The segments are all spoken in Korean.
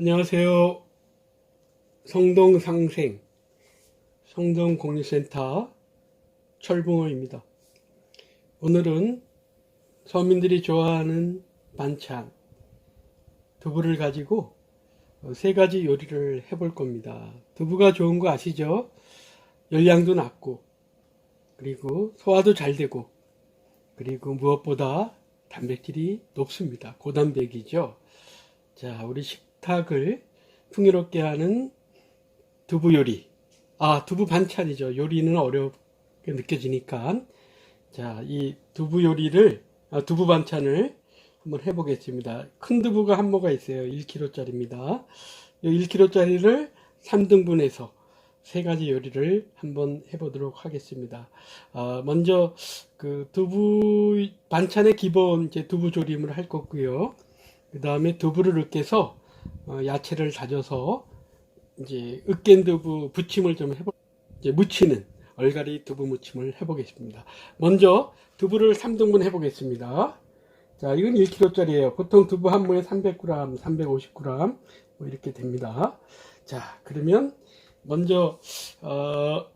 안녕하세요. 성동상생, 성동공유센터 철붕어입니다. 오늘은 서민들이 좋아하는 반찬, 두부를 가지고 어, 세 가지 요리를 해볼 겁니다. 두부가 좋은 거 아시죠? 열량도 낮고, 그리고 소화도 잘 되고, 그리고 무엇보다 단백질이 높습니다. 고단백이죠. 자, 우리 식 탁을 풍요롭게 하는 두부 요리. 아, 두부 반찬이죠. 요리는 어렵게 느껴지니까. 자, 이 두부 요리를, 아, 두부 반찬을 한번 해보겠습니다. 큰 두부가 한 모가 있어요. 1kg짜리입니다. 이 1kg짜리를 3등분해서 세 가지 요리를 한번 해보도록 하겠습니다. 아, 먼저 그 두부 반찬의 기본 이제 두부 조림을 할 거고요. 그 다음에 두부를 으깨서 어, 야채를 다져서 이제 으깬 두부 부침을 좀 해보 이제 무치는 얼갈이 두부 무침을 해보겠습니다. 먼저 두부를 3등분 해보겠습니다. 자, 이건 1kg짜리예요. 보통 두부 한 모에 300g, 350g 뭐 이렇게 됩니다. 자, 그러면 먼저 어,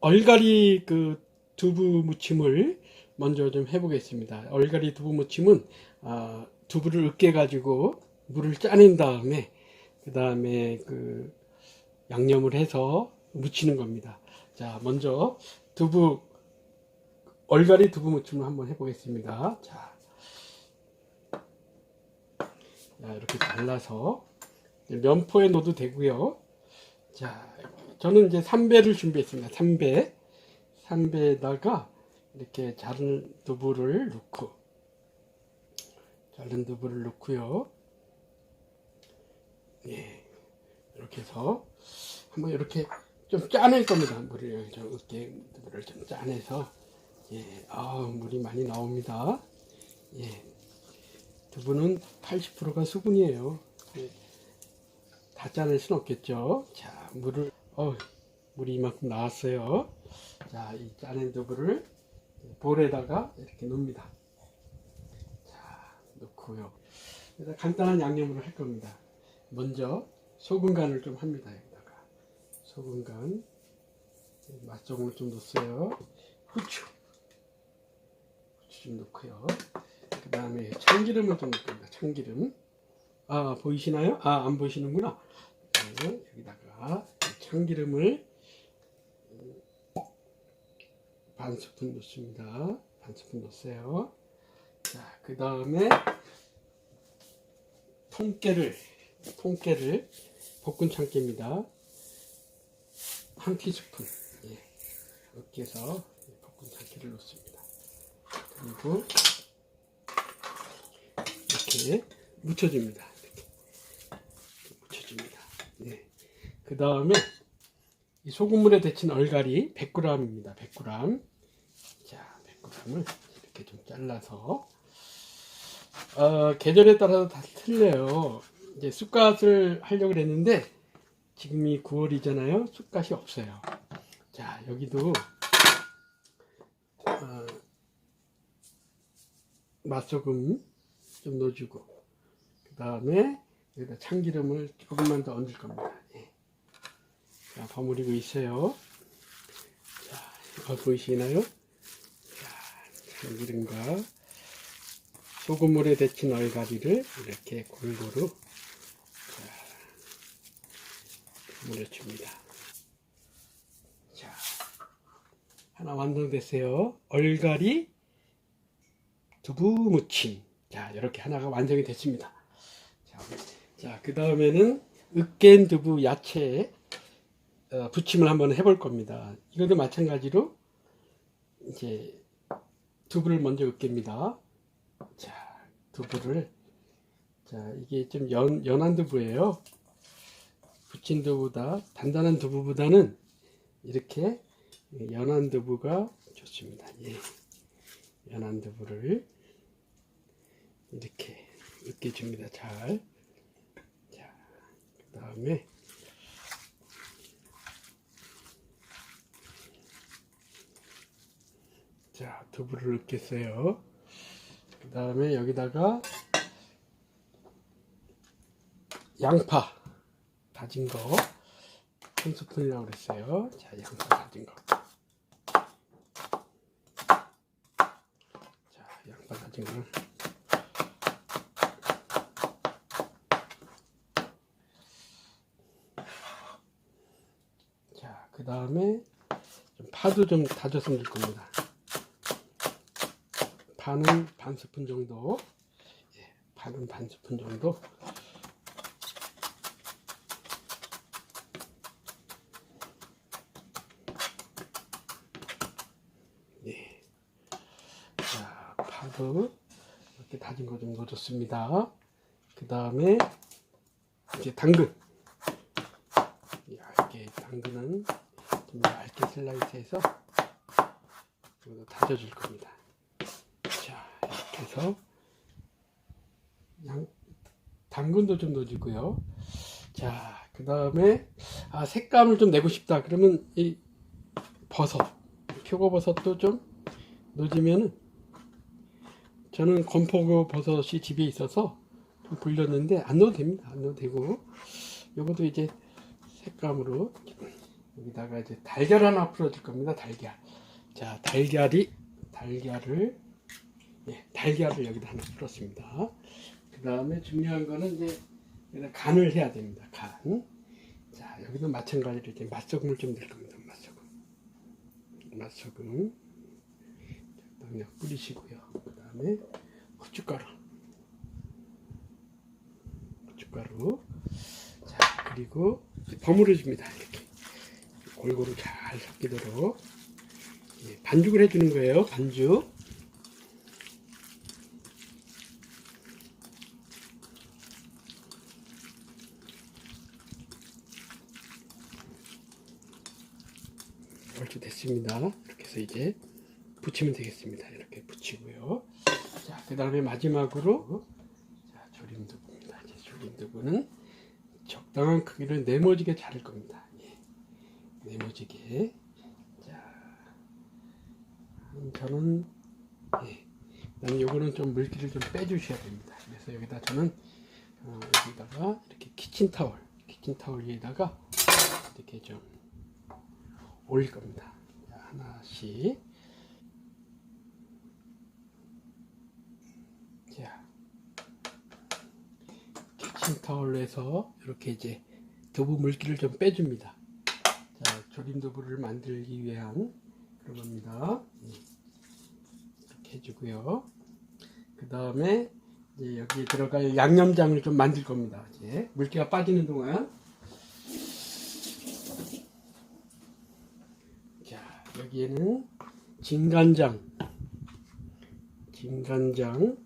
얼갈이 그 두부 무침을 먼저 좀 해보겠습니다. 얼갈이 두부 무침은 아, 두부를 으깨 가지고 물을 짜낸 다음에 그 다음에 그 양념을 해서 무치는 겁니다. 자, 먼저 두부 얼갈이 두부 무침을 한번 해보겠습니다. 자, 자, 이렇게 잘라서 면포에 넣어도 되고요. 자, 저는 이제 3배를 준비했습니다. 3배. 3배에다가 이렇게 자른 두부를 넣고, 자른 두부를 넣고요. 예. 이렇게 해서, 한번 이렇게 좀 짜낼 겁니다. 물을 좀 이렇게 두부를 좀 짜내서, 예. 아 물이 많이 나옵니다. 예. 두부는 80%가 수분이에요. 예. 다 짜낼 순 없겠죠. 자, 물을, 어, 물이 이만큼 나왔어요. 자, 이 짜낸 두부를 볼에다가 이렇게 넣습니다. 자. 그래서 간단한 양념을 할 겁니다. 먼저 소금 간을 좀 합니다. 여기다가 소금 간, 맛소금을 좀 넣었어요. 후추, 후추 좀 넣고요. 그 다음에 참기름을 좀 넣을 겁니다. 참기름. 아, 보이시나요? 아, 안 보이시는구나. 네, 여기다가 참기름을 반 스푼 넣습니다. 반 스푼 넣었어요. 자, 그 다음에 통깨를, 통깨를 볶은 참깨입니다. 한 티스푼. 예, 이렇게 해서 볶은 참깨를 넣습니다. 그리고 이렇게 묻혀줍니다. 이렇게 묻혀줍니다. 네. 그 다음에 이 소금물에 데친 얼갈이 100g입니다. 100g. 자, 100g을 이렇게 좀 잘라서 어, 계절에 따라서 다 틀려요. 이제 쑥갓을 하려고 그랬는데 지금이 9월이잖아요. 쑥갓이 없어요. 자, 여기도 어, 맛소금 좀 넣어주고 그 다음에 여기다 참기름을 조금만 더 얹을 겁니다. 예. 자, 버무리고 있어요. 자, 이거 보이시나요? 자, 참기름과 소금물에 데친 얼갈이를 이렇게 골고루 자, 버무려줍니다. 자, 하나 완성됐어요. 얼갈이 두부 무침. 자, 이렇게 하나가 완성이 됐습니다. 자, 자, 그 다음에는 으깬 두부 야채 어, 부침을 한번 해볼 겁니다. 이것도 마찬가지로 이제 두부를 먼저 으깹니다. 자, 두부를 자, 이게 좀 연, 연한 두부예요. 부친 두부보다 단단한 두부보다는 이렇게 연한 두부가 좋습니다. 예. 연한 두부를 이렇게 으깨줍니다. 잘. 자, 그 다음에 자, 두부를 으깼어요. 그 다음에 여기다가 양파 다진 거 한 스푼이라고 그랬어요. 자, 양파 다진 거. 자, 양파 다진 거. 자, 그 다음에 파도 좀 다졌으면 좋을 겁니다. 파는 반 스푼 정도. 예, 파는 반 스푼 정도. 자, 파도 이렇게 다진 거 좀 넣어줬습니다. 그 다음에 이제 당근. 얇게 당근은 좀 얇게 슬라이스해서 다져줄 겁니다. 자, 이렇게 해서 양, 당근도 좀 넣어주고요. 자, 그 다음에 아 색감을 좀 내고 싶다. 그러면 이 버섯, 표고버섯도 좀 넣어주면은 저는 건포고 버섯이 집에 있어서 좀 불렸는데 안 넣어도 됩니다. 안 넣어도 되고 요것도 이제 색감으로 여기다가 이제 달걀 하나 풀어줄 겁니다. 달걀. 자, 달걀이 달걀을 예, 달걀을 여기다 하나 풀었습니다. 그 다음에 중요한 거는 이제 간을 해야 됩니다. 간. 자, 여기도 마찬가지로 이제 맛소금을 좀 넣을 겁니다. 맛소금. 맛소금. 그냥 뿌리시고요. 그 다음에 고춧가루. 고춧가루. 자, 그리고 이제 버무려 줍니다. 이렇게. 골고루 잘 섞이도록. 예, 반죽을 해주는 거예요. 반죽. 이렇게 됐습니다. 이렇게 해서 이제 붙이면 되겠습니다. 이렇게 붙이고요. 자, 그 다음에 마지막으로 자, 조림두부입니다. 이제 조림두부는 적당한 크기를 네모지게 자를 겁니다. 예. 네모지게. 자, 음, 저는 예. 그다음에 요거는 좀 물기를 좀 빼주셔야 됩니다. 그래서 여기다 저는 어, 여기다가 이렇게 키친 타월, 키친 타월 위에다가 이렇게 좀 올릴 겁니다. 자, 하나씩. 자, 키친타올로 해서 이렇게 이제 두부 물기를 좀 빼줍니다. 자, 조림 두부를 만들기 위한 그런 겁니다. 예. 이렇게 해주고요. 그 다음에 이제 여기에 들어갈 양념장을 좀 만들 겁니다. 이제 물기가 빠지는 동안 자, 여기에는 진간장, 진간장,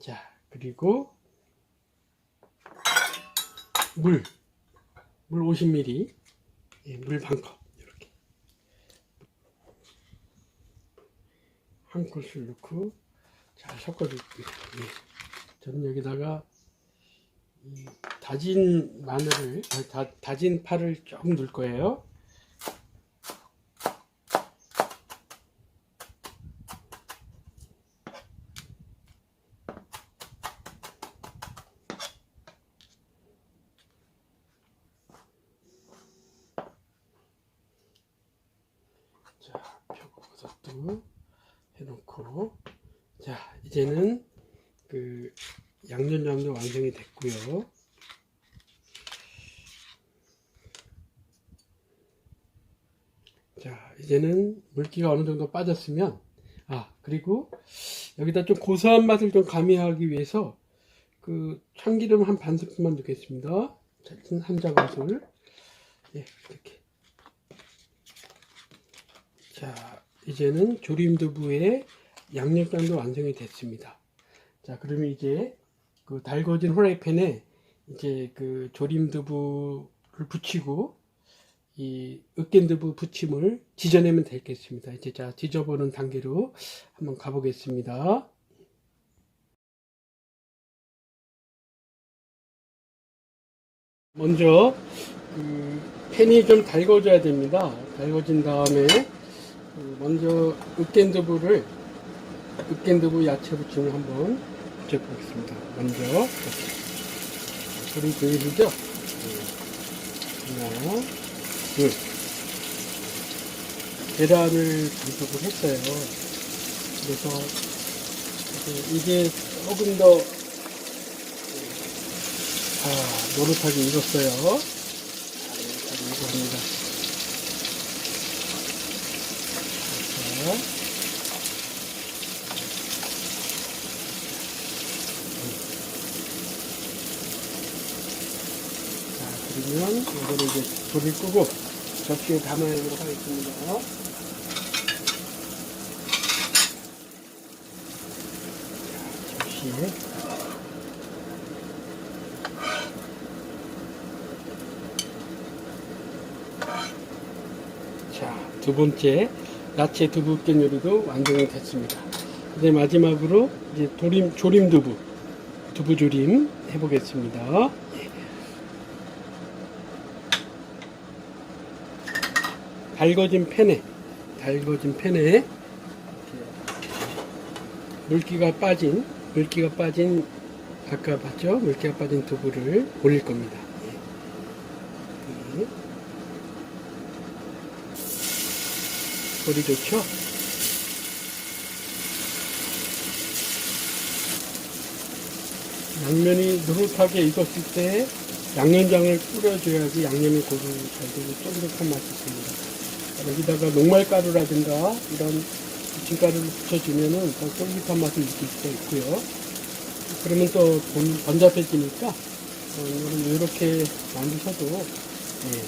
자, 그리고 물, 물 50ml, 예, 물반 컵, 이렇게 한 큰술 넣고 잘 섞어줄게요. 예. 저는 여기다가 이 다진 마늘을 아니, 다, 다진 파를 조금 넣을 거예요. 자, 표고버섯도 해놓고 자 이제는 그 양념장도 완성이 됐고요. 자, 이제는 물기가 어느 정도 빠졌으면, 아, 그리고 여기다 좀 고소한 맛을 좀 가미하기 위해서 그 참기름 한 반 스푼만 넣겠습니다. 자, 한 자릿을. 예, 이렇게. 자, 이제는 조림두부의 양념장도 완성이 됐습니다. 자, 그러면 이제 그 달궈진 후라이팬에 이제 그 조림두부를 붙이고 이 으깬두부 부침을 지져내면 되겠습니다. 이제 자, 지져보는 단계로 한번 가보겠습니다. 먼저 그 팬이 좀 달궈져야 됩니다. 달궈진 다음에 그 먼저 으깬 두부를 으깬두부 야채 부침을 한번 부쳐보겠습니다. 먼저. 소리 보이시죠? 하나, 둘. 계란을 반죽을 했어요. 그래서 이게 조금 더 아, 노릇하게 익었어요. 자, 노릇하게 익었습니다. 자, 자, 그러면 이거를 이제 불을 끄고 접시에 담아내도록 하겠습니다. 자, 접시에 자, 두 번째 야채 두부 깬 요리도 완성이 됐습니다. 이제 마지막으로 이제 조림 조림 두부 두부 조림 해보겠습니다. 달궈진 팬에 달궈진 팬에 물기가 빠진 물기가 빠진 아까 봤죠? 물기가 빠진 두부를 올릴 겁니다. 예. 예. 소리 좋죠? 양면이 노릇하게 익었을 때 양념장을 뿌려줘야지 양념이 고루 잘 되고 쫀득한 맛이 있습니다. 여기다가 녹말가루라든가 이런 부침가루를 붙여주면은 더 쫄깃한 맛을 느낄 수가 있고요. 그러면 또 번- 번잡해지니까 어, 이거는 이렇게 만드셔도 예,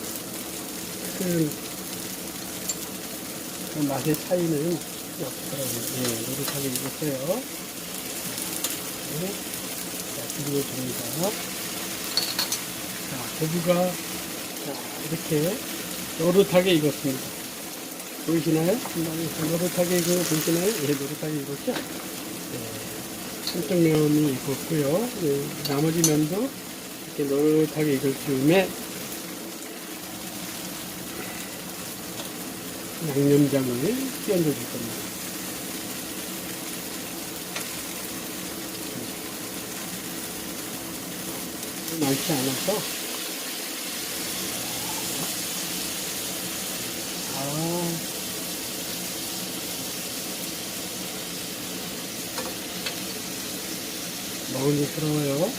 큰그 맛의 차이는 없더라고요. 예, 노릇하게 익었어요. 네. 자, 비벼줍니다. 자, 고기가 자, 이렇게 노릇하게 익었습니다. 보이시나요? 노릇하게 익은 거 보이시나요? 예, 노릇하게 익었죠? 예, 한쪽 면이 익었고요. 예, 나머지 면도 이렇게 노릇하게 익을 즈음에 양념장을 끼얹어 줄 겁니다. 많지 않아서 아 먹음직스러워요.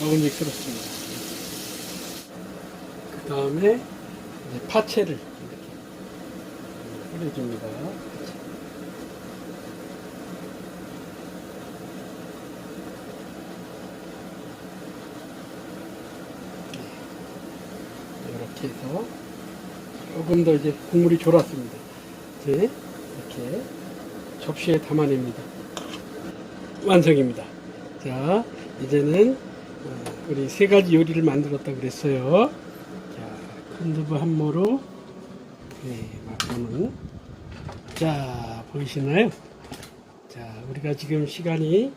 먹음직스럽습니다. 그 다음에 파채를 이렇게 뿌려줍니다. 네. 이렇게 해서 조금 더 이제 국물이 졸았습니다. 이제 이렇게 접시에 담아냅니다. 완성입니다. 자, 이제는 어, 우리 세 가지 요리를 만들었다 그랬어요. 자, 큰 두부 한 모로 네, 맛보는 자, 보이시나요? 자, 우리가 지금 시간이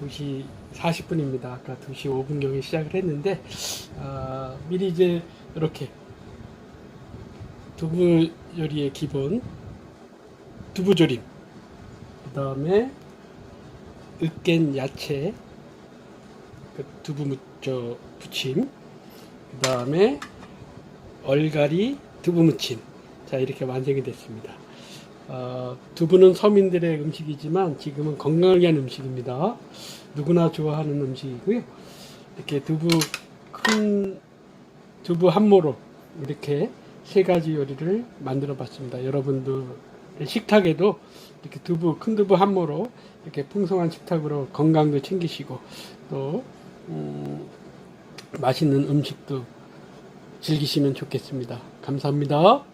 2시 40분입니다. 아까 2시 5분경에 시작을 했는데 아, 미리 이제 이렇게 두부 요리의 기본 두부 조림 그 다음에 으깬 야채 그 두부 무쳐 부침 그 다음에 얼갈이 두부 무침. 자 이렇게 완성이 됐습니다. 어, 두부는 서민들의 음식이지만 지금은 건강을 위한 음식입니다. 누구나 좋아하는 음식이고요. 이렇게 두부 큰 두부 한 모로 이렇게 세 가지 요리를 만들어 봤습니다. 여러분도 식탁에도 이렇게 두부 큰 두부 한 모로 이렇게 풍성한 식탁으로 건강도 챙기시고 또 음, 맛있는 음식도 즐기시면 좋겠습니다. 감사합니다.